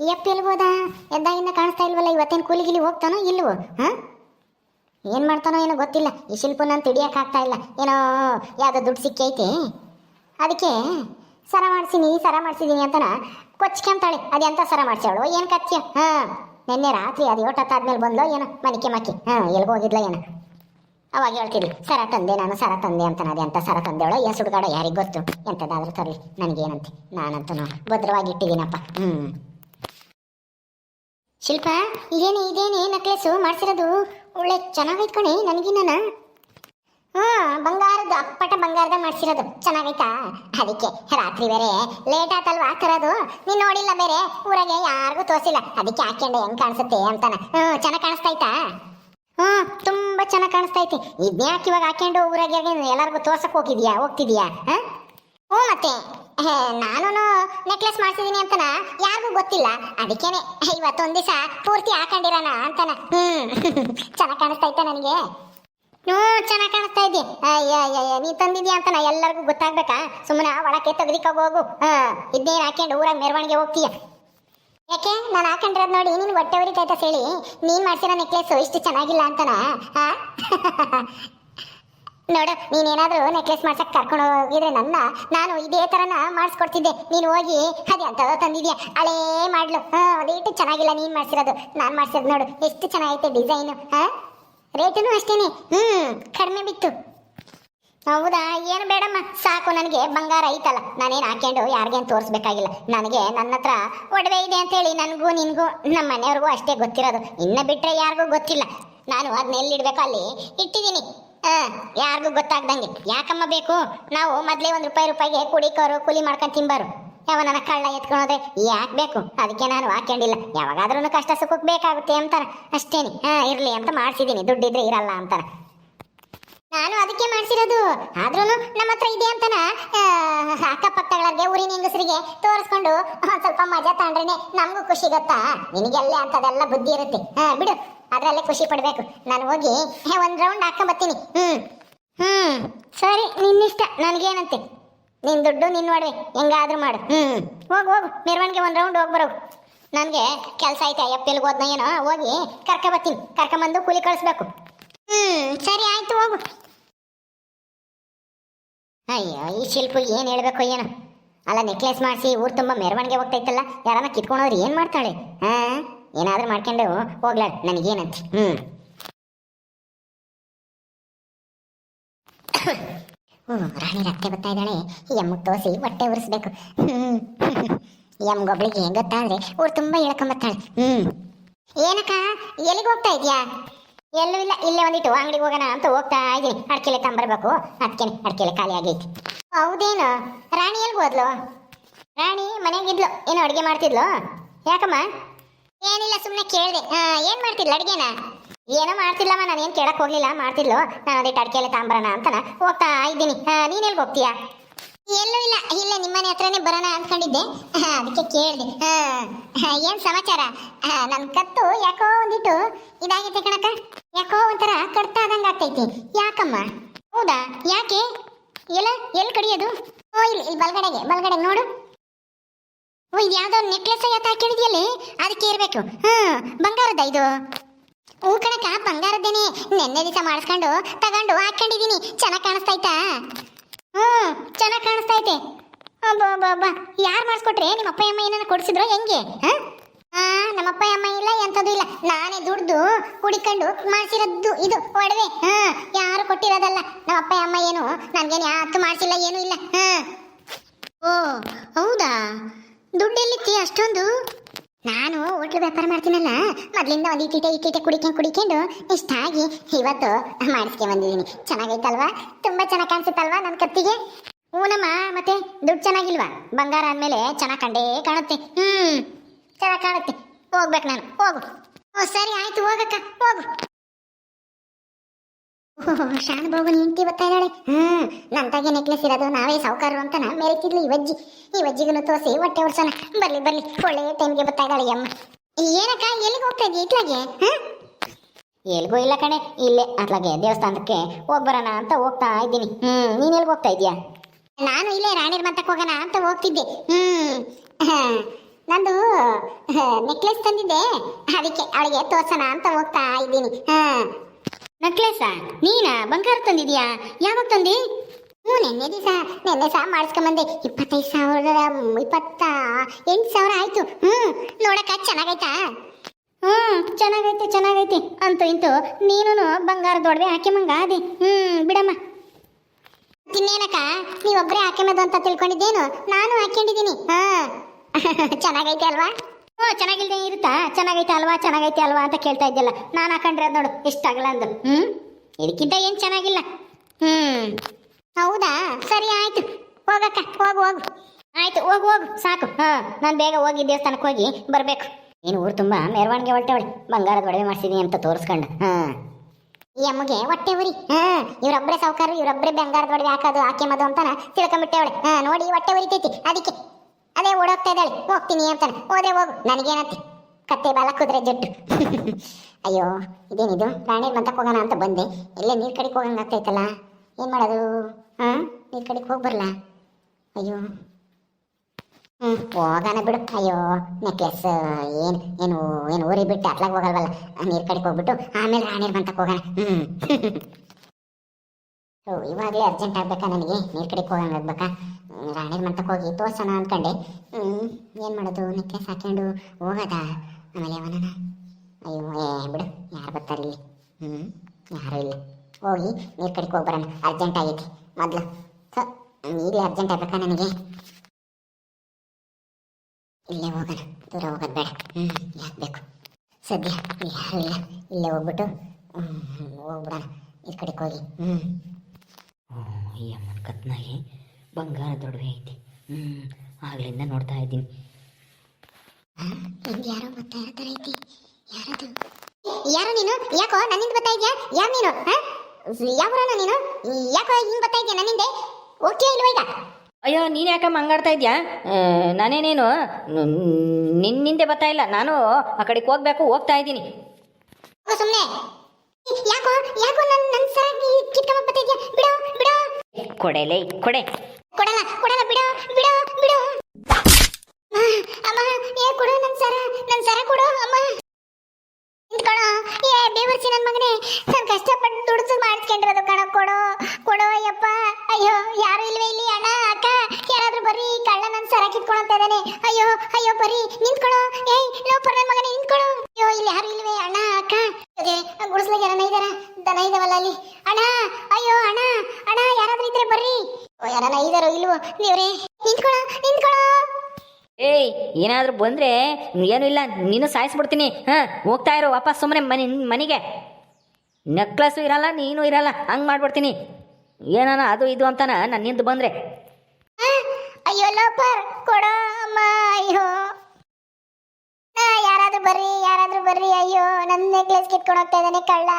ಯಪ್ಪ ಎಲ್ಬೋದ ಎದ್ದಾಗಿಂದ ಕಾಣಿಸ್ತಾ ಇಲ್ವಲ್ಲ, ಇವತ್ತೇನು ಕೂಲಿಗಿಲಿ ಹೋಗ್ತಾನೋ ಇಲ್ವೋ? ಹಾ? ಏನು ಮಾಡ್ತಾನೋ ಏನೋ ಗೊತ್ತಿಲ್ಲ. ಈ ಶಿಲ್ಪ ನಾನು ಆಗ್ತಾ ಇಲ್ಲ. ಏನೋ ಯಾವುದೋ ದುಡ್ಡು ಸಿಕ್ಕೈತಿ ಅದಕ್ಕೆ, ಸರ ಮಾಡಿಸಿನಿ, ಸರ ಮಾಡ್ಸಿದೀನಿ ಅಂತನ ಕೊಚ್ಕೊಂತಾಳೆ ಅದು ಅದೆಂತ ಸರ ಮಾಡಿಸ್ಯಾಳು ಏನು ಕತ್ಯ ಹಾ. ನಿನ್ನೆ ರಾತ್ರಿ ಅದು ಏಟತ್ತಾದ್ಮೇಲೆ ಬಂದ್ಲೋ ಏನೋ ಮನಿಕೆ ಮಕ್ಕಿ ಹಾ, ಎಲ್ಗೋ ಹೋಗಿದ್ಲ ಏನೋ? ಅವಾಗ ಹೇಳ್ತಿದ್ಲು, ಸರ ತಂದೆ, ನಾನು ಸರ ತಂದೆ ಅಂತ ಅದೇ ಅಂತ ಸರ ತಂದೆವಳು? ಏನ್ ಸುಡುಗಾಡ, ಯಾರಿಗೆ ಗೊತ್ತು? ಎಂಥದ್ದಾದ್ರೂ ತರಲಿ, ನನಗೇನಂತೆ? ನಾನಂತೂ ಭದ್ರವಾಗಿ ಇಟ್ಟಿದ್ದೀನಪ್ಪ ಹ್ಮ್. ಶಿಲ್ಪ, ಇದೇನೆ ಇದೇನೆ ನಕ್ಲೆಸು ಮಾಡ್ಸಿರೋದು. ಒಳ್ಳೆ ಚೆನ್ನಾಗೈತೆ ಕಣೆ ನನಗಿನ್ನ ಹಾ, ಬಂಗಾರದ, ಅಪ್ಪಟ ಬಂಗಾರದ ಮಾಡ್ಸಿರೋದು. ಚೆನ್ನಾಗೈತಾ? ಅದಕ್ಕೆ ರಾತ್ರಿ ಬೇರೆ ಲೇಟ್ ಆತಲ್ವಾ ತರೋದು. ನೀನ್ ನೋಡಿಲ್ಲ ಬೇರೆ, ಊರಾಗೆ ಯಾರಿಗೂ ತೋರಿಸಿಲ್ಲ. ಅದಕ್ಕೆ ಹಾಕ್ಯಂಡೆ ಹೆಂಗ್ ಕಾಣಿಸುತ್ತೆ ಅಂತಾನ. ಹ್ಮ್, ಚೆನ್ನಾಗಿ ಕಾಣಿಸ್ತೈತಾ ಹ್ಮ್, ತುಂಬಾ ಚೆನ್ನಾಗಿ ಕಾಣಿಸ್ತೈತಿ ಇದ್ನೇ ಹಾಕಿ ಇವಾಗ ಹಾಕ್ಯಂಡು ಊರಾಗೆ? ಎಲ್ಲರಿಗೂ ತೋರ್ಸಕ್ ಹೋಗಿದ್ಯಾ? ಹೋಗ್ತಿದ್ಯಾ? ಹಾ? ಹ್ಞೂ ಮತ್ತೆ. ನಾನು ನೆಕ್ಲೆಸ್ ಮಾಡ್ಸಿದೀನಿ ಅಂತನ? ಯಾರಿಗೂ ಗೊತ್ತಿಲ್ಲ. ಅದಕ್ಕೇನೆ ಇವತ್ತೊಂದ್ ದಿವಸ ಪೂರ್ತಿ ಹಾಕೊಂಡಿರೋಣ ಅಂತನ. ಹ್ಮ್. ಚೆನ್ನಾಗ್ ಇತ್ತ ನನಗೆ? ಹ್ಞೂ, ಚೆನ್ನಾಗಿ ಕಾಣಿಸ್ತಾ ಇದ್ದಿ. ಅಯ್ಯ ನೀ ತಂದಿದ್ಯಾ ಅಂತನ? ಎಲ್ಲರಿಗೂ ಗೊತ್ತಾಗ್ಬೇಕಾ? ಸುಮ್ಮನೆ ಒಳಕ್ಕೆ ತೆಗ್ದಿಕ್ಕ ಹೋಗು. ಹಾ ಇದೇನು ಹಾಕೊಂಡು ಊರಾಗ ಮೆರವಣಿಗೆ ಹೋಗ್ತೀಯ? ಯಾಕೆ? ನಾನು ಹಾಕೊಂಡಿರೋದು ನೋಡಿ ನೀನು ಹೊಟ್ಟೆ ಉರಿತೈತ ಹೇಳಿ ನೀನು ಮಾಡ್ಸಿರೋ ನೆಕ್ಲೆಸ್ ಇಷ್ಟು ಚೆನ್ನಾಗಿಲ್ಲ ಅಂತನಾ? ಹಾ ನೋಡು ನೀನೇನಾದ್ರೂ ನೆಕ್ಲೆಸ್ ಮಾಡ್ಸಕ್ ಕರ್ಕೊಂಡು ಹೋಗಿದ್ರೆ ನನ್ನ ನಾನು ಇದೇ ತರನ ಮಾಡಿಸ್ಕೊಡ್ತಿದ್ದೆ. ನೀನು ಹೋಗಿ ಅದೇ ಅಂತದೋ ತಂದಿದ್ಯಾ? ಅಳೇ ಮಾಡ್ಲು. ಅದೇಟು ಚೆನ್ನಾಗಿಲ್ಲ ನೀನ್ ಮಾಡ್ಸಿರೋದು. ನಾನ್ ಮಾಡ್ಸಿರೋದು ನೋಡು ಎಷ್ಟು ಚೆನ್ನಾಗೈತೆ ಡಿಸೈನು ಹಾ? ರೇಟನು ಅಷ್ಟೇನೆ. ಹ್ಮ್ ಕಡಿಮೆ ಬಿತ್ತು. ಹೌದಾ? ಏನು ಬೇಡಮ್ಮ ಸಾಕು ನನಗೆ ಬಂಗಾರ ಐತಲ್ಲ. ನಾನೇನು ಹಾಕ್ಯಂಡು ಯಾರಿಗೇನು ತೋರಿಸ್ಬೇಕಾಗಿಲ್ಲ. ನನಗೆ ನನ್ನ ಹತ್ರ ಒಡವೆ ಇದೆ ಅಂತೇಳಿ ನನಗೂ ನಿನಗೂ ನಮ್ಮ ಮನೆಯವ್ರಿಗೂ ಅಷ್ಟೇ ಗೊತ್ತಿರೋದು. ಇನ್ನ ಬಿಟ್ಟರೆ ಯಾರಿಗೂ ಗೊತ್ತಿಲ್ಲ. ನಾನು ಅದನ್ನ ಎಲ್ಲಿಡ್ಬೇಕು ಅಲ್ಲಿ ಇಟ್ಟಿದ್ದೀನಿ. ಆ, ಯಾರಿಗೂ ಗೊತ್ತಾಗ್ದಂಗೆ. ಯಾಕಮ್ಮ ಬೇಕು? ನಾವು ಮೊದಲೇ ಒಂದು ರೂಪಾಯಿ ರೂಪಾಯಿಗೆ ಕುಡಿಕೋರು, ಕೂಲಿ ಮಾಡ್ಕೊಂಡು ತಿಂಬಾರು. ನನ್ನ ಕಳ್ಳ ಎತ್ಕೊಂಡ್ರೆ ಯಾಕೆ ಬೇಕು? ಅದಕ್ಕೆ ನಾನು ಹಾಕೊಂಡಿಲ್ಲ ಯಾವಾಗಾದ್ರೂ ಕಷ್ಟ ಸುಖಕ್ಕೆ ಬೇಕಾಗುತ್ತೆ ಅಂತಾರ. ಅಷ್ಟೇನೆ. ಹಾ ಇರಲಿ ಅಂತ ಮಾಡ್ಸಿದ್ದೀನಿ ದುಡ್ಡಿದ್ರೆ ಇರಲ್ಲ ಅಂತಾರ. ನಾನು ಅದಕ್ಕೆ ಮಾಡಿಸಿರೋದು. ಆದ್ರೂ ನಮ್ಮ ಹತ್ರ ಇದೆ ಅಂತನ? ಅಕ್ಕಪಕ್ಕಗಳಿಗೆ, ಊರಿನ ಹೆಂಗಸರಿಗೆ ತೋರಿಸ್ಕೊಂಡು ಸ್ವಲ್ಪ ಮಜಾ ತಗೊಂಡ್ರೇನೆ ನಮಗೂ ಖುಷಿ ಗೊತ್ತಾ? ನಿನಗೆಲ್ಲೇ ಅಂತದೆಲ್ಲ ಬುದ್ಧಿ ಇರುತ್ತೆ. ಹಾ ಬಿಡು. ಅದ್ರಲ್ಲೇ ಖುಷಿ ಪಡಬೇಕು. ನಾನು ಹೋಗಿ ಒಂದು ರೌಂಡ್ ಹಾಕೊಂಬತ್ತೀನಿ. ಹ್ಮ್ ಹ್ಮ್, ಸರಿ, ನಿನ್ನಿಷ್ಟ, ನನಗೇನಂತೆ? ನಿನ್ನ ದುಡ್ಡು ನಿನ್ನ ಒಡವೆ, ಹೆಂಗಾದ್ರೂ ಮಾಡು. ಹ್ಞೂ ಹೋಗು ಹೋಗು, ಮೆರವಣಿಗೆ ಒಂದು ರೌಂಡ್ ಹೋಗಿ ಬರೋಗು. ನನಗೆ ಕೆಲಸ ಐತೆ ಎಪ್ಪೆಲ್ಗೆ ಹೋದ್ನ ಏನೋ, ಹೋಗಿ ಕರ್ಕೊಂಬತ್ತೀನಿ. ಕರ್ಕೊಂಬಂದು ಕೂಲಿ ಕಳಿಸ್ಬೇಕು. ಹ್ಮ್, ಸರಿ, ಆಯ್ತು, ಹೋಗು. ಅಯ್ಯೋ, ಈ ಶಿಲ್ಪ ಏನು ಹೇಳ್ಬೇಕು ಏನೋ. ಅಲ್ಲ ನೆಕ್ಲೆಸ್ ಮಾಡಿಸಿ, ಊರ್ ತುಂಬಾ ಮೆರವಣಿಗೆ ಹೋಗ್ತೈತಲ್ಲ ಯಾರನ್ನ ಕಿತ್ಕೊಂಡೋದ್ರೆ ಏನು ಮಾಡ್ತಾಳೆ? ಹಾ? ಏನಾದ್ರೂ ಮಾಡ್ಕೊಂಡು ಹೋಗ್ಲಾ, ನನಗೇನಂತ. ಹ್ಮ್. ಓ ರಾಣಿ ರಕ್ತೆ ಬರ್ತಾ ಇದ್ದಾಳೆ. ಎಮ್ಮಗೆ ತೋರಿಸಿ ಹೊಟ್ಟೆ ಉರಿಸ್ಬೇಕು. ಹ್ಮ್. ಎಮ್ಗೊಬ್ಳಿಗೆ ಗೊತ್ತಾ ಅಂದ್ರೆ ಊರು ತುಂಬಾ ಹೇಳ್ಕೊಂಬರ್ತಾಳೆ ಹ್ಮ್. ಏನಕ್ಕ, ಎಲ್ಲಿಗೆ ಹೋಗ್ತಾ ಇದೀಯಾ? ಎಲ್ಲೂ ಇಲ್ಲ, ಇಲ್ಲೇ ಒಂದಿಟ್ಟು ಅಂಗಡಿಗೆ ಹೋಗೋಣ ಅಂತ ಹೋಗ್ತಾ ಇದ್ದೀನಿ. ಅಡ್ಕೆಲೆ ತಂಬರ್ಬೇಕು. ಅದಕ್ಕೇನೆ ಅಡ್ಕೆಲೆ ಖಾಲಿ ಆಗೈತಿ. ಹೌದೇನು? ರಾಣಿ ಎಲ್ಗೆ ಹೋದ್ಲು? ರಾಣಿ ಮನೆಗಿದ್ಲು ಏನೋ ಅಡುಗೆ ಮಾಡ್ತಿದ್ಲು? ಯಾಕಮ್ಮ? ಏನಿಲ್ಲ ಸುಮ್ಮನೆ ಕೇಳಿದೆ. ಏನು ಮಾಡ್ತಿಲ್ಲ ಅಡುಗೆನ? ಏನೋ ಮಾಡ್ತಿಲ್ಲಮ್ಮ ನಾನು ಏನು ಕೇಳಕ್ ಹೋಗ್ಲಿಲ್ಲ. ಮಾಡ್ತಿದ್ಲು. ನಾನು ಅದೇ ಅಡ್ಕೆಲೆ ತಾಂಬರಣ ಅಂತನ. ಹೋಗ್ತಾ ಇದ್ದೀನಿ. ನೀನು ಎಲ್ಗೆ ಹೋಗ್ತೀಯಾ? ಎಲ್ಲೂ ಇಲ್ಲ. ಇಲ್ಲೇ ನಿಮ್ಮನೆ ಹತ್ರನೇ ಬರೋಣ ಅಂದ್ಕೊಂಡಿದ್ದೆ ಅದಕ್ಕೆ ಕೇಳಿದೆ. ಏನ್ ಸಮಾಚಾರ? ನನ್ನ ಕತ್ತು ಯಾಕೋ ಒಂದಿಟ್ಟು ಇದಾಗೈತೆ ಕಣಕ ಯಾಕೋ ಒಂಥರ ಕಡ್ತಾ ಆದಂಗ ಆಗ್ತೈತಿ. ಯಾಕಮ್ಮ? ಹೌದಾ? ಯಾಕೆ? ಎಲ್ಲ ಎಲ್ಲಿ ಕಡಿಯೋದು? ಓ, ಇಲ್ಲಿ ಬಲ್ಗಡೆಗೆ ಬಲ್ಗಡೆ ನೋಡು. ಓ ಇದು ಯಾವ್ದೋ ನೆಕ್ಲೆಸ್ ಯಾತ ಹಾಕಿಡಿದ್ಯಲ್ಲಿ ಅದಕ್ಕೆ ಇರಬೇಕು. ಹಾ ಬಂಗಾರದ ಇದು ಹೂ ಕಣಕ ಬಂಗಾರದ್ದೇನೆ. ನೆನ್ನೆ ದಿವಸ ಮಾಡಿಸ್ಕೊಂಡು, ತಗೊಂಡು ಹಾಕೊಂಡಿದ್ದೀನಿ ಚೆನ್ನಾಗಿ ಕಾಣಿಸ್ತೈತಾ ಹ್ಮ್, ಚೆನ್ನಾಗಿ ಕಾಣಿಸ್ತೈತೆ ಬಾ ಯಾರು ಮಾಡಿಸ್ಕೊಟ್ರೆ? ನಿಮ್ಮ ಅಪ್ಪ, ಅಮ್ಮ ಏನಾರು ಕೊಡಿಸಿದ್ರು ಹೆಂಗೆ? ಹಾ? ನಮ್ಮ ನಮ್ಮಪ್ಪ ಅಮ್ಮ ಇಲ್ಲ, ಎಂಥದ್ದು ಇಲ್ಲ. ನಾನೇ ದುಡ್ದು ಕುಡಿಕೊಂಡು ಮಾಡಿಸಿರೋದು ಇದು, ಒಡವೆ. ಹಾ, ಯಾರು ಕೊಟ್ಟಿರೋದಲ್ಲ. ನಮ್ಮಪ್ಪ ಅಮ್ಮ ಏನು? ನನ್ಗೇನು ಯಾವತ್ತು ಮಾಡಿಸಿಲ್ಲ, ಏನು ಇಲ್ಲ. ಹಾ. ಓ, ಹೌದಾ? ದುಡ್ಡೆಲ್ಲಿತ್ತಿ ಅಷ್ಟೊಂದು? ನಾನು ಹೋಟ್ಲು ವ್ಯಾಪಾರ ಮಾಡ್ತೀನಲ್ಲ, ಮೊದ್ಲಿಂದ ಒಂದು ಇಟ್ಟಿಟೆ ಇಟ್ಟಿಟೆ ಕುಡಿಕೊಂಡು ಕುಡಿಕೊಂಡು ಇಷ್ಟಾಗಿ ಇವತ್ತು ಮಾಡಿಸ್ಕೆ ಬಂದಿದ್ದೀನಿ. ಚೆನ್ನಾಗೈತಲ್ವಾ? ತುಂಬಾ ಚೆನ್ನಾಗಿ ಕಾಣಿಸುತ್ತಲ್ವಾ ನನ್ನ ಕತ್ತಿಗೆ? ಹೂನಮ್ಮ, ಮತ್ತೆ ದುಡ್ಡು ಚೆನ್ನಾಗಿಲ್ವಾ? ಬಂಗಾರ ಆದ್ಮೇಲೆ ಚೆನ್ನಾಗಿ ಕಂಡೇ ಕಾಣುತ್ತೆ. ಹ್ಮ್, ಚೆನ್ನಾಗಿ ಕಾಣುತ್ತೆ. ಹೋಗ್ಬೇಕು ನಾನು, ಹೋಗು. ಓ, ಸರಿ, ಆಯ್ತು, ಹೋಗಕ್ಕ, ಹೋಗು. ಶಾನ್ ಬಾಬು ನಿಂತಿ ಬರ್ತಾ ಇದ್ದಾಳೆ. ಹ್ಮ್ ನಂತಾಗೆ ನೆಕ್ಲೆಸ್ ಇರೋದು, ನಾವೇ ಸಾವುಕಾರರು ಅಂತ ನಾ ಇವಜ್ಜಿ ಈ ವಜ್ಜಿ. ಈ ವಜ್ಜಿಗೂ ತೋರಿಸಿ ಹೊಟ್ಟೆ ಹೊಡ್ಸೋಣ ಬರ್ಲಿ ಬರ್ಲಿ, ಒಳ್ಳೆ ಟೈಮ್ಗೆ ಬರ್ತಾ ಇದ್ದಾಳೆ ಅಮ್ಮ. ಏನಕ್ಕ, ಎಲ್ಲಿಗೆ ಹೋಗ್ತಾ ಇದ್ದೀಯ ಇತ್ಲಾಗೆ ಎಲ್ಗೂ ಇಲ್ಲ ಕಣೆ, ಇಲ್ಲೇ ಅತ್ಲಾಗೆ ದೇವಸ್ಥಾನಕ್ಕೆ ಹೋಗ್ಬರೋಣ ಅಂತ ಹೋಗ್ತಾ ಇದ್ದೀನಿ. ಹ್ಮ್, ನೀನ್ ಹೋಗ್ತಾ ಇದೀಯಾ ನಾನು ಇಲ್ಲೇ ರಾಣಿರ್ ಮಂತಕ್ಕೆ ಹೋಗೋಣ ಅಂತ ಹೋಗ್ತಿದ್ದೆ. ಹ್ಮ್, ನಂದು ನೆಕ್ಲೆಸ್ ತಂದಿದ್ದೆ. ಅದಕ್ಕೆ ಅವಳಿಗೆ ತೋರ್ಸೋಣ ಅಂತ ಹೋಗ್ತಾ ಇದ್ದೀನಿ. ಹಾ ನೆಕ್ಲೆಸ, ನೀನಾ ಬಂಗಾರ ತಂದಿದ್ಯಾ? ಯಾವಾಗ ತಂದಿ? ಹ್ಞೂ, ನಿನ್ನೆ ದಿವಸ. ನಿನ್ನೆ ಸಹ ಮಾಡಿಸ್ಕೊಂಬಂದೆ. ಇಪ್ಪತ್ತೈದು ಸಾವಿರದ ಇಪ್ಪತ್ತ, ಎಂಟು ಸಾವಿರ ಆಯ್ತು. ಹ್ಞೂ, ನೋಡಕ್ಕ, ಚೆನ್ನಾಗೈತಾ? ಹ್ಞೂ, ಚೆನ್ನಾಗೈತೆ ಚೆನ್ನಾಗೈತೆ. ಅಂತೂ ಇಂತೂ ನೀನು ಬಂಗಾರ ಒಡವೆ ಹಾಕ್ಯಮಂಗ ಅದೇ ಹ್ಞೂ, ಬಿಡಮ್ಮ. ತಿನ್ನೇನಕ್ಕ ನೀವೊಬ್ಬರೇ ಹಾಕ್ಯಮದು ಅಂತ ತಿಳ್ಕೊಂಡಿದ್ದೇನು? ನಾನು ಹಾಕ್ಯಂಡಿದ್ದೀನಿ. ಹಾ ಚೆನ್ನಾಗೈತೆ ಅಲ್ವಾ? ಹ್ಞೂ ಚೆನ್ನಾಗಿಲ್ದೆ ಇರುತ್ತಾ? ಚೆನ್ನಾಗೈತೆ ಅಲ್ವಾ? ಚೆನ್ನಾಗೈತೆ ಅಲ್ವಾ ಅಂತ ಕೇಳ್ತಾ ಇದ್ದಿಲ್ಲ ನಾನು ಹಾಕೊಂಡ್ರೆ ಅದು ನೋಡು ಇಷ್ಟಾಗಲ್ಲ ಅಂದು. ಹ್ಞೂ ಇದಕ್ಕಿಂತ ಏನು ಚೆನ್ನಾಗಿಲ್ಲ. ಹ್ಞೂ ಹೌದಾ? ಸರಿ, ಆಯ್ತು. ಹೋಗಕ್ಕ, ಹೋಗು ಹೋಗು. ಆಯ್ತು, ಹೋಗು ಹೋಗು. ಸಾಕು. ಹಾಂ, ನಾನು ಬೇಗ ಹೋಗಿ ದೇವಸ್ಥಾನಕ್ಕೆ ಹೋಗಿ ಬರಬೇಕು. ನೀನು ಊರು ತುಂಬ ಮೆರವಣಿಗೆ ಹೊರಟವಳೆ ಬಂಗಾರದ ಒಡವೆ ಮಾಡಿಸಿದೀನಿ ಅಂತ ತೋರಿಸ್ಕೊಂಡು. ಹಾಂ. ಈ ಅಮ್ಮಗೆ ಹೊಟ್ಟೆ ಉರಿ. ಹಾಂ ಇವರೊಬ್ಬರೇ ಸಾವುಕಾರರು ಇವರೊಬ್ಬರೇ ಬಂಗಾರದ ಒಡವೆ ಹಾಕೋದು ಹಾಕ್ಯಮದು ಅಂತಾನ ಹೊಳೆ ಹಾಂ, ನೋಡಿ, ಹೊಟ್ಟೆ ಉರಿತೈತಿ. ಅದಕ್ಕೆ. ಅದೇ ಓಡೋಗ್ತಾ ಇದ್ದಾಳೆ. ಹೋಗ್ತೀನಿ ಅಂತಾನೆ. ಹೋದ್ರೆ ಹೋಗು. ನನಗೇನಂತೆ? ಕತ್ತೆ ಬಾಲ, ಕುದುರೆ ಜಟ್ಟು. ಅಯ್ಯೋ, ಇದೇನಿದು? ರಾಣಿ ಮಂತಕ್ಕೆ ಹೋಗೋಣ ಅಂತ ಬಂದೆ. ಎಲ್ಲೇ ನೀರ್ ಕಡೆಗೆ ಹೋಗಂಗೆ ಆಗ್ತೈತಲ್ಲ? ಏನು ಮಾಡೋದು? ಹಾಂ ನೀರ್ ಕಡೆಗೆ ಹೋಗಿ ಬರಲ್ಲ ಅಯ್ಯೋ. ಹ್ಞೂ ಹೋಗೋಣ ಬಿಡು. ಅಯ್ಯೋ, ನೆಕ್ಲೆಸ್, ಏನು ಏನು ಏನು ಊರಿಗೆ ಬಿಟ್ಟು ಅಟ್ಲಾಗ ಹೋಗಲ್ವಲ್ಲ? ನೀರ್ ಕಡೆಗೆ ಹೋಗ್ಬಿಟ್ಟು ಆಮೇಲೆ ರಾಣಿರ್ ಬಂತಕ್ಕೆ ಹೋಗೋಣ. ಹ್ಞೂ ಇವಾಗಲೇ ಅರ್ಜೆಂಟ್ ಆಗ್ಬೇಕಾ ನನಗೆ? ನೀರು ಕಡೆಗೆ ಹೋಗಂಗೆ ಆಗ್ಬೇಕಾ? ರಾಣಿರ್ ಮಂತಕ್ಕೆ ಹೋಗಿ ತೋರ್ಸೋಣ ಅಂದ್ಕೊಂಡೆ ಏನು ಮಾಡೋದು? ನಿಕ್ಕೆ ಹಾಕ್ಕೊಂಡು ಹೋಗೋದ? ಆಮೇಲೆ ಅವನನ ಅಯ್ಯೋ, ಏ, ಬಿಡು. ಯಾರು ಬರ್ತಾರೆ ಹ್ಞೂ ಯಾರು ಇಲ್ಲ. ಹೋಗಿ ನೀರು ಕಡೆಗೆ ಹೋಗಿ ಅರ್ಜೆಂಟ್ ಆಗೈತಿ. ಮೊದಲು. ಸ, ಈಗಲೇ ಅರ್ಜೆಂಟ್ ಆಗ್ಬೇಕಾ ನನಗೆ? ಇಲ್ಲೇ ಹೋಗೋಣ. ದೂರ ಹೋಗೋದು ಬೇಡ. ಹ್ಞೂ ಯಾಕೆ ಬೇಕು? ಸದ್ಯ. ಯಾರು ಇಲ್ಲ. ಇಲ್ಲೇ ಹೋಗ್ಬಿಟ್ಟು ಹೋಗ್ಬಿಡೋಣ. ಈ ಕಡೆಗೆ ಹೋಗಿ. ಹ್ಞೂ ಈ ಅಮ್ಮನ ಕತ್ನಾಗೆ. ಬಂಗಾರದ ಒಡವೆ ಐತಿ. ಹ್ಞೂ ಆಗ್ಲಿಂದ ನೋಡ್ತಾ ಇದ್ದೀನಿ. ಹಿಂಗೆ ಯಾರೋ ಬರ್ತಾ ಇರ್ತಾರೆ ಐತಿ. ಯಾರದು? ಯಾರೋ ನೀನು? ಯಾಕೋ ನನ್ನಿಂದ ಬರ್ತಾ ಇದ್ಯಾ? ಯಾರು ನೀನು? ಯಾವೂರನ ನೀನು? ಯಾಕೋ ಹಿಂಗೆ ಬರ್ತಾ ಇದೆಯಾ ನನ್ನಿಂದೆ? ಓಕೆ ಇಲ್ವಾ ಈಗ? ಅಯ್ಯೋ ನೀನು ಯಾಕೆ ಮಂಗಾಡ್ತಾ ಇದೆಯಾ? ನಾನೇನೇನು? ನಿನ್ನಿಂದೆ ಬರ್ತಾ ಇಲ್ಲ. ನಾನು ಆ ಕಡೆಗೆ ಹೋಗ್ಬೇಕು ಹೋಗ್ತಾ ಇದ್ದೀನಿ. ಸುಮ್ನೆ. ಯಾಕೋ ಯಾಕೋ ನನ್ನ ನನ್ನ ಸರ ಕಿತ್ಕೊಂಡ್ ಬರ್ತಾ ಇದೆಯಾ? ಬಿಡು ಬಿಡು. ಕೊಡೆಲೇ, ಕೊಡೆ. ಕೊಡಲ್ಲ ಕೊಡಲ್ಲ, ಬಿಡು ಬಿಡು ಬಿಡು. ಅಮ್ಮ ಏ, ಕೊಡು ನನ್ನ ಸರ ನನ್ನ ಸರ ಕೊಡು, ಅಮ್ಮ. ನಿಂತ್ಕೊಳ್ಳೋ ಏ ಬೇವರ್ಸಿ ನನ್ನ ಮಗನೇ, ನಾನು ಕಷ್ಟಪಟ್ಟು ದುಡ್ದು ಮಾಡಿಸ್ಕೊಂಡಿರೋದು ಕಣ, ಕೊಡು ಕೊಡು, ಅಯ್ಯಪ್ಪ. ಅಯ್ಯೋ, ಯಾರು ಇಲ್ವೇ ಇಲ್ಲಿ, ಅಣ್ಣ, ಅಕ್ಕ? ಯಾರಾದ್ರೂ ಬರ್ರಿ ಕಳ್ಳ ನನ್ನ ಸರ ಕಿತ್ಕೊಳಂತ ಇದ್ದಾನೆ. ಅಯ್ಯೋ ಅಯ್ಯೋ, ಬರ್ರಿ ನಿಂತ್ಕೊಳ್ಳೋ ಏಯ್, ಲೋಪರ್ ನನ್ನ ಮಗನೇ ನಿಂತ್ಕೊಳ್ಳೋ ಅಯ್ಯೋ, ಇಲ್ಲಿ ಯಾರು ಅಕ್ಕ ಗುಡಿಸ್ಲಿಗೆ ಯಾರನ್ನ ಇದಾರ? ದನ ಇದಾವಲ್ಲ ಅಲ್ಲಿ. ಅಣ್ಣ ಅಯ್ಯೋ ಅಣ್ಣ ಅಣ್ಣ ಯಾರಾದ್ರೂ ಇದ್ರೆ ಬರ್ರಿ. ಓ ಯಾರನ್ನ ಇದಾರೋ ಇಲ್ವೋ? ದೇವ್ರೆ ನಿಂತ್ಕೊಳ ನಿಂತ್ಕೊಳ ಏಯ್ ಏನಾದ್ರೂ ಬಂದ್ರೆ ಏನೂ ಇಲ್ಲ ನೀನು ಸಾಯಿಸ್ಬಿಡ್ತೀನಿ. ಹಾ ಹೋಗ್ತಾ ಇರೋ ವಾಪಸ್ ಸುಮ್ಮನೆ ಮನೆ ಮನೆಗೆ. ನೆಕ್ಲೆಸ್ಸು ಇರಲ್ಲ ನೀನು ಇರಲ್ಲ ಹಂಗೆ ಮಾಡ್ಬಿಡ್ತೀನಿ. ಏನಾನ ಅದು ಇದು ಅಂತಾನ ನಾನು ನಿಂತು ಬಂದ್ರೆ. ಅಯ್ಯೋ ಲೋಪರ್ ಕೊಡೋ ಅಮ್ಮ ಅಯ್ಯೋ. ಯಾರಾದ್ರೂ ಬರ್ರಿ ಯಾರಾದ್ರೂ ಬರ್ರಿ ಅಯ್ಯೋ. ನನ್ನ ನೆಕ್ಲೆಸ್ ಕಿತ್ಕೊಂಡು ಹೋಗ್ತಾ ಇದ್ದಾನೆ ಕಳ್ಳ.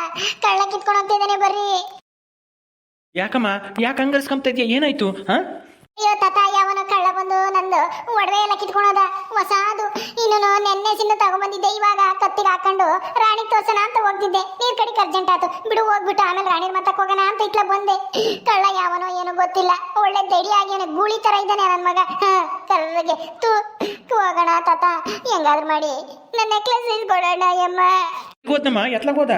ಕಳ್ಳ ಕಿತ್ಕೊಂಡು ಹೋಗ್ತಾ ಇದ್ದಾನೆ ಬರ್ರಿ. ಯಾಕಮ್ಮ ಯಾಕೆ ಹಂಗರ್ಸ್ಕೊಂತ ಇದೆಯಾ? ಏನಾಯ್ತು ಹಾ? ಅಯ್ಯೋ ತಾತ ಯಾವನ ಕಳ್ಳ ಬಂದು ನಂದು ಒಡವೆ ಎಲ್ಲ ಕಿತ್ಕೊಳೋದ ಹೊಸಾದು. ಇನ್ನು ನೆನ್ನೆ ಸಿನ್ನ ತಗೊಂಬಂದಿದ್ದೆ ಇವಾಗ ಕತ್ತಿಗೆ ಹಾಕೊಂಡು ರಾಣಿ ತೋರ್ಸೋಣ ಅಂತ ಹೋಗ್ತಿದ್ದೆ. ನೀರ್ ಕಡೆಗೆ ಅರ್ಜೆಂಟ್ ಆಯ್ತು ಬಿಡು ಹೋಗ್ಬಿಟ್ಟು ಆಮೇಲೆ ರಾಣಿ ಮತ್ತಕ್ಕೆ ಹೋಗೋಣ ಅಂತ ಇಟ್ಲ ಬಂದೆ. ಕಳ್ಳ ಯಾವನೋ ಏನೋ ಗೊತ್ತಿಲ್ಲ. ಒಳ್ಳೆ ಧೈರ್ಯ ಆಗ್ಯಾನೆ ಗೂಳಿ ತರ ಇದ್ದಾನೆ ನನ್ನ ಮಗ. ಹ, ಕರ್ರಗೆ. ತೂ ಹೋಗೋಣ ತಾತ. ಹೆಂಗಾದ್ರೂ ಮಾಡಿ. ನನ್ನ ನೆಕ್ಲೆಸ್ ಇಸ್ಕೊಡೋಣ ಯಮ್ಮ ಹೋದ್ನಮ್ಮ ಎತ್ಲಾಗ ಹೋದ?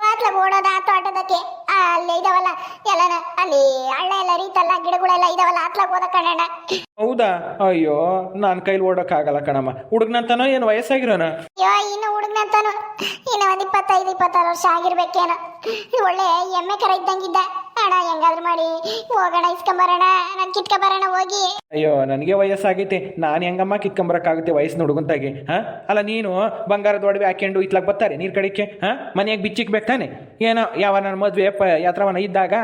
ಮಾತ್ಲ ಓಡೋದ ತೋಟದಕ್ಕೆ. ಆ, ಅಲ್ಲೇ ಇದಾವಲ್ಲ ಎಲ್ಲನ ಅಲ್ಲಿ ಹಳ್ಳ ಎಲ್ಲ ರೀತಲ್ಲ ಗಿಡಗಳೆಲ್ಲ ಇದಾವಲ್ಲ ಅತ್ಲಾಗ ಹೋದ ಕಣಣ್ಣ. ಹೌದಾ? ಅಯ್ಯೋ ನಾನು ಕೈಲಿ ಓಡೋಕ್ಕಾಗಲ್ಲ ಕಣಮ್ಮ. ಹುಡುಗನಂತನೋ ಏನು ವಯಸ್ಸಾಗಿರೋನ? ಅಯ್ಯೋ ಇನ್ನು ಹುಡುಗನಂತಾನು ಇನ್ನು ಒಂದ್ ಇಪ್ಪತ್ತೈದು ಇಪ್ಪತ್ತಾರು ವರ್ಷ ಆಗಿರ್ಬೇಕೇನೋ. ಒಳ್ಳೆ ಎಮ್ಮೆ ಕರ ಇದ್ದಂಗಿದ್ದ. ಅಣ್ಣ, ಹೆಂಗಾದ್ರೂ ಮಾಡಿ. ಹೋಗೋಣ, ಇಸ್ಕೊಂಬರೋಣ, ನಾನು ಕಿತ್ಕೊಂಬರೋಣ, ಹೋಗಿ. ಅಯ್ಯೋ, ನನಗೆ ವಯಸ್ಸಾಗೈತೆ. ನಾನು ಹೆಂಗಮ್ಮ ಕಿತ್ಕೊಂಬರಕ್ಕಾಗುತ್ತೆ ವಯಸ್ಸಿನ ಹುಡುಗಂತಾಗಿ ಹಾ? ಅಲ್ಲ, ನೀನು ಬಂಗಾರದ ಒಡವೆ ಹಾಕ್ಯಂಡು ಇತ್ಲಾಗ ಬರ್ತಾರೆ ನೀರು ಕಡಿಕೆ ಹಾ? ಮನೆಯಾಗ ಬಿಚ್ಚಿಕ್ಬೇಕು ತಾನೆ? ಏನೋ, ಯಾವ ನನ್ನ ಮದುವೆ ಪ, ಯಾತ್ರವನ ಇದ್ದಾಗ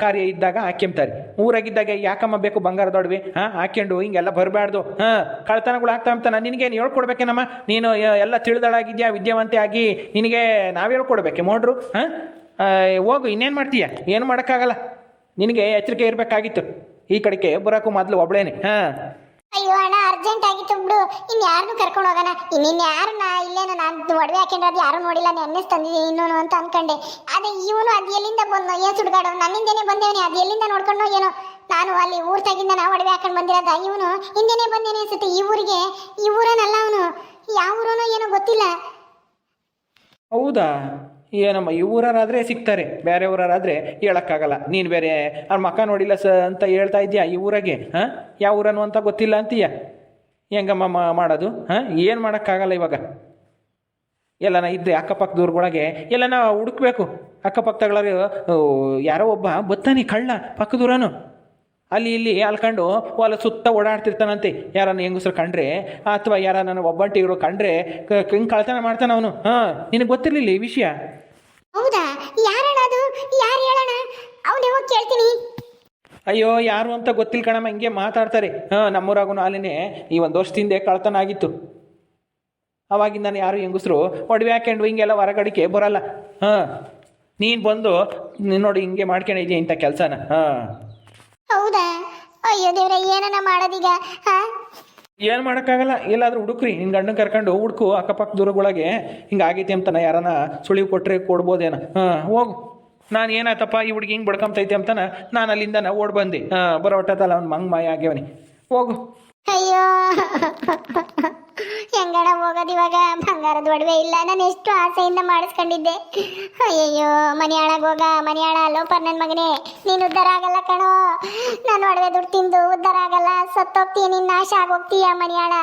ಕಾರ್ಯ ಇದ್ದಾಗ ಹಾಕ್ಯಂಬ್ತಾರೆ. ಊರಾಗಿದ್ದಾಗ ಯಾಕಮ್ಮ ಬೇಕು ಬಂಗಾರದ ಒಡವೆ, ಹಾ? ಹಾಕ್ಯಂಡು ಹಿಂಗೆಲ್ಲ ಬರಬಾರ್ದು ಹಾ? ಕಳ್ತನಗಳು ಆಗ್ತಾ ಅಂತ ನಾನು ನಿನಗೇನು ಹೇಳ್ಕೊಡ್ಬೇಕೇನಮ್ಮ? ನೀನು ಎಲ್ಲ ತಿಳಿದಳಾಗಿದ್ಯಾ, ವಿದ್ಯಾವಂತೆ ಆಗಿ, ನಿನಗೆ ನಾವು ಹೇಳ್ಕೊಡ್ಬೇಕೆ ಮೋಡ್ರು ಹಾಂ? ಹೋಗು ಇನ್ನೇನು ಮಾಡ್ತೀಯ? ಏನು ಮಾಡೋಕ್ಕಾಗಲ್ಲ. ನಿನಗೆ ಎಚ್ಚರಿಕೆ ಇರಬೇಕಾಗಿತ್ತು. ಈ ಕಡೆಗೆ ಬರೋಕು ಮೊದಲು ಒಬ್ಳೇನೆ. ಹಾಂ. ಅಯ್ಯೋ ಅಣ್ಣ ಅರ್ಜೆಂಟ್ ಆಗಿತ್ತು ಬಿಡು. ಇನ್ ಯಾರನ್ನು ಕರ್ಕೊಂಡು ಹೋಗೋಣ. ಇನ್ನಿನ್ ಯಾರನ್ನ ಇಲ್ಲೇನೋ ನಾನು ಒಡವೆ ಹಾಕೊಂಡಿರೋದು ಯಾರು ನೋಡಿಲ್ಲ ನೆನ್ನೆಸ್ ತಂದಿದ್ದೀನಿ ಇನ್ನೂನು ಅಂತ ಅನ್ಕೊಂಡೆ. ಅದೇ ಇವನು ಅದು ಎಲ್ಲಿಂದ ಬಂದು ಏನು ಸುಡ್ಗಾಡು? ನನ್ನಿಂದೇನೆ ಬಂದೇವನಿ ಅದು ಎಲ್ಲಿಂದ ನೋಡ್ಕೊಂಡು ಏನೋ? ನಾನು ಅಲ್ಲಿ ಊರ್ ತಾಗಿಂದ ನಾವು ಒಡವೆ ಹಾಕೊಂಡು ಬಂದಿರೋದ ಇವನು? ಹಿಂದೆನೆ ಬಂದೇನೆ ಅನ್ಸುತ್ತೆ ಈ ಊರಿಗೆ. ಈ ಊರನಲ್ಲ ಅವನು. ಯಾವ ಊರನೋ ಏನೋ ಗೊತ್ತಿಲ್ಲ. ಹೌದಾ? ಏನಮ್ಮ ಈ ಊರಾದ್ರೆ ಸಿಗ್ತಾರೆ, ಬೇರೆ ಹೇಳೋಕ್ಕಾಗಲ್ಲ. ನೀನು ಬೇರೆ ಅವ್ರ ಮಕ್ಕ ನೋಡಿಲ್ಲ ಸ ಅಂತ ಹೇಳ್ತಾ ಇದೆಯಾ ಈ ಊರಾಗೆ? ಹಾಂ? ಯಾವ ಊರನು ಅಂತ ಗೊತ್ತಿಲ್ಲ ಅಂತೀಯ? ಹೆಂಗಮ್ಮ ಮಾಡೋದು? ಹಾಂ? ಏನು ಮಾಡೋಕ್ಕಾಗಲ್ಲ ಇವಾಗ? ಎಲ್ಲನ ಇದ್ದೆ ಅಕ್ಕಪಕ್ಕದವ್ರಗೊಳಗೆ ಎಲ್ಲನ ಹುಡುಕ್ಬೇಕು. ಅಕ್ಕಪಕ್ಕದಗಳರು ಯಾರೋ ಒಬ್ಬ ಬತ್ತಾನೆ ಕಳ್ಳ ಪಕ್ಕದೂರನು. ಅಲ್ಲಿ ಇಲ್ಲಿ ಅಲ್ಕೊಂಡು ಹೊಲ ಸುತ್ತ ಓಡಾಡ್ತಿರ್ತಾನಂತೆ. ಯಾರನ್ನ ಹೆಂಗಸ್ರು ಕಂಡ್ರೆ ಅಥವಾ ಯಾರ ನನ್ನ ಒಬ್ಬಂಟಿಗಳು ಕಂಡ್ರೆ ಹಿಂಗೆ ಕಳ್ತನ ಮಾಡ್ತಾನೆ ಅವನು. ಹಾಂ, ನಿನಗೆ ಗೊತ್ತಿರಲಿಲ್ಲ ಈ ವಿಷಯ? ಹೌದಾ? ಯಾರಣ್ಣ ಅದು? ಯಾರು ಹೇಳೋಣ ಅವನೇ ಹೋಗಿ ಕೇಳ್ತೀನಿ? ಅಯ್ಯೋ ಯಾರು ಅಂತ ಗೊತ್ತಿಲ್ಲ ಕಣಮ್ಮ ಹಿಂಗೆ ಮಾತಾಡ್ತಾರೆ. ಹಾಂ ನಮ್ಮೂರಾಗೂ ಅಲ್ಲಿನೇ ಈ ಒಂದು ವರ್ಷದಿಂದ ಕಳ್ತನ ಆಗಿತ್ತು ಅವಾಗಿಂದ ಯಾರು ಹೆಂಗಸ್ರು ಒಡವೆ ಹಾಕೊಂಡು ಹಿಂಗೆಲ್ಲ ಹೊರಗಡಿಕೆ ಬರಲ್ಲ. ಹಾಂ ನೀನು ಬಂದು ನೋಡಿ ಹಿಂಗೆ ಮಾಡ್ಕೊಂಡಿದ್ಯಾ ಇಂಥ ಕೆಲಸನ. ಹಾಂ. ಹೌದಾ? ಅಯ್ಯೋ ದೇವ್ರೆ ಏನನ ಮಾಡೋದೀಗ? ಹಾ? ಏನು ಮಾಡೋಕ್ಕಾಗಲ್ಲ? ಎಲ್ಲಾದರೂ ಹುಡುಕ್ರಿ. ನಿನ್ನ ಗಂಡನ ಕರ್ಕೊಂಡು ಹುಡುಕು ಅಕ್ಕಪಕ್ಕ ದೂರಗಳಿಗೆ ಹಿಂಗೆ ಆಗೈತಿ ಅಂತಾನೆ ಯಾರನ್ನ ಸುಳಿವು ಕೊಟ್ಟರೆ ಕೊಡ್ಬೋದೇನ? ಹಾಂ, ಹೋಗು. ನಾನು ಏನಾಯ್ತಪ್ಪ? ಈ ಹುಡುಗಿ ಹಿಂಗೆ ಬಡ್ಕೊಂತೈತೆ ಅಂತಾನೆ ನಾನು ಅಲ್ಲಿಂದ ಓಡಿ ಬಂದೆ. ಹಾಂ, ಬರೋ ಹೊಟ್ಟದಲ್ಲ ಅವ್ನು ಮಂಗ್ ಮಾಯ ಆಗ್ಯವನಿ. ಹೋಗು. ಅಯ್ಯೋ. ಹೆಂಗಣ ಹೋಗೋದು ಇವಾಗ? ಬಂಗಾರದ ಒಡವೆ ಇಲ್ಲ. ನಾನು ಎಷ್ಟು ಆಸೆಯಿಂದ ಮಾಡಿಸ್ಕೊಂಡಿದ್ದೆ. ಅಯ್ಯಯ್ಯೋ, ಮನೆ ಹೋಗ, ಮನೆ ಲೋಪರ್ ನನ್ನ ಮಗನೇ, ನೀನು ಉದ್ಧಾರ ಆಗಲ್ಲ ಕಣೋ. ನಾನು ಒಡವೆ ದುಡ್ಡು ತಿಂದು ಉದ್ಧಾರ ಆಗಲ್ಲ. ಸತ್ತೋಗ್ತೀಯ, ನೀನು ನಾಶ ಆಗೋಗ್ತೀಯ ಮನೆ ಹಾಳ